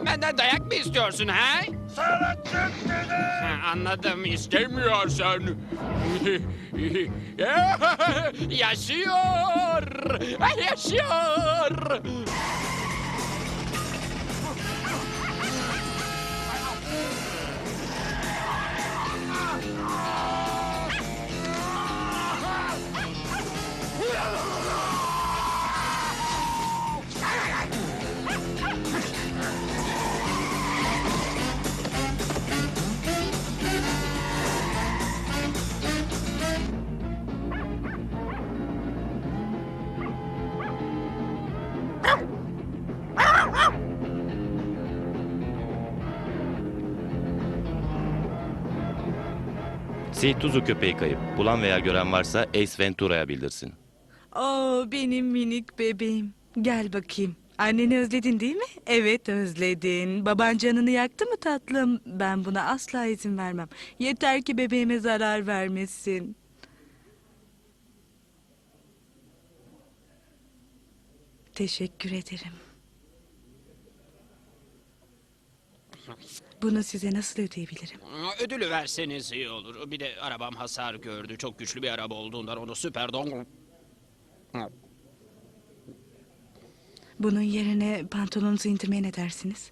Sen benden dayak mı istiyorsun ha? Sana çık dedim. Ha, Anladım istemiyorsun. yaşıyor. Yaşıyor. Seytuzu köpeği kayıp. Bulan veya gören varsa Ace Ventura'ya bildirsin. Oo benim minik bebeğim. Gel bakayım. Anneni özledin değil mi? Evet özledin. Baban canını yaktı mı tatlım? Ben buna asla izin vermem. Yeter ki bebeğime zarar vermesin. Teşekkür ederim. Bunu size nasıl ödeyebilirim? Ödülü verseniz iyi olur. Bir de arabam hasar gördü. Çok güçlü bir araba olduğundan onu süper dong... Bunun yerine pantolonunuzu indirmeye ne dersiniz?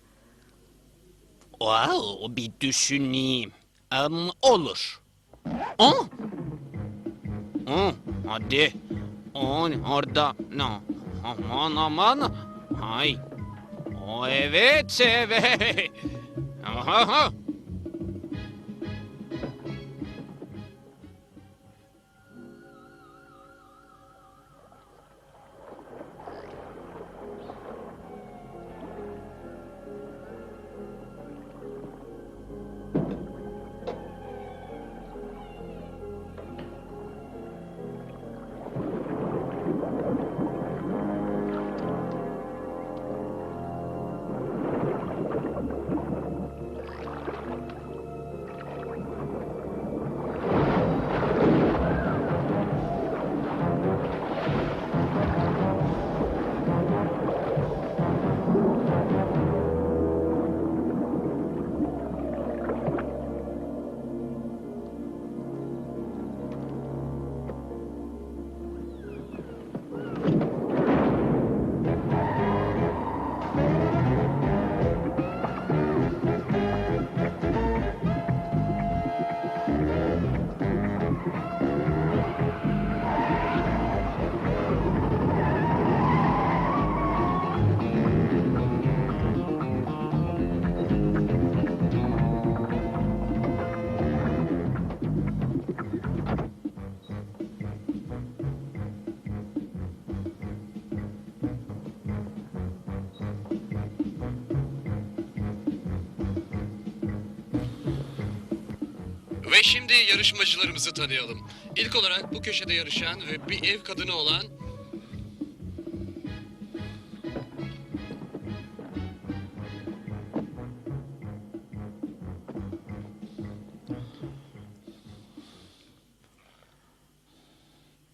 Wow, bir düşüneyim. Em, olur. Oh. Oh, hadi. Oh, orada. No. Aman aman. Hay. O evet evet. Uh huh. Ve şimdi yarışmacılarımızı tanıyalım. İlk olarak bu köşede yarışan ve bir ev kadını olan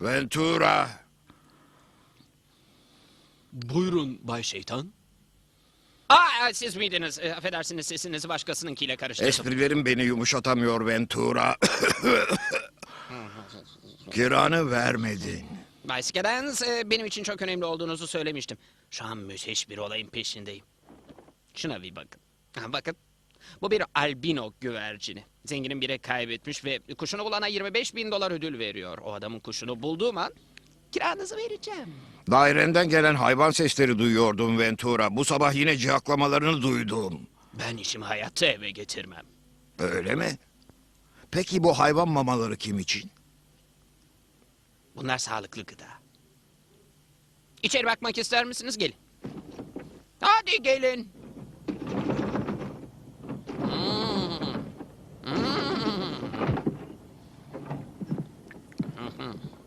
Ventura. Buyurun Bay Şeytan. Aa, siz miydiniz? E, affedersiniz sesinizi başkasınınkiyle karıştırdım. Esprilerim beni yumuşatamıyor Ventura. Kiranı vermedin. Bay Skadens, e, benim için çok önemli olduğunuzu söylemiştim. Şu an müthiş bir olayın peşindeyim. Şuna bir bakın. Ha, bakın. Bu bir albino güvercini. Zenginin biri kaybetmiş ve kuşunu bulana 25 bin dolar ödül veriyor. O adamın kuşunu bulduğum an kiranızı vereceğim. Dairenden gelen hayvan sesleri duyuyordum Ventura. Bu sabah yine cihaklamalarını duydum. Ben işimi hayatta eve getirmem. Öyle mi? Peki bu hayvan mamaları kim için? Bunlar sağlıklı gıda. İçeri bakmak ister misiniz? Gelin. Hadi gelin.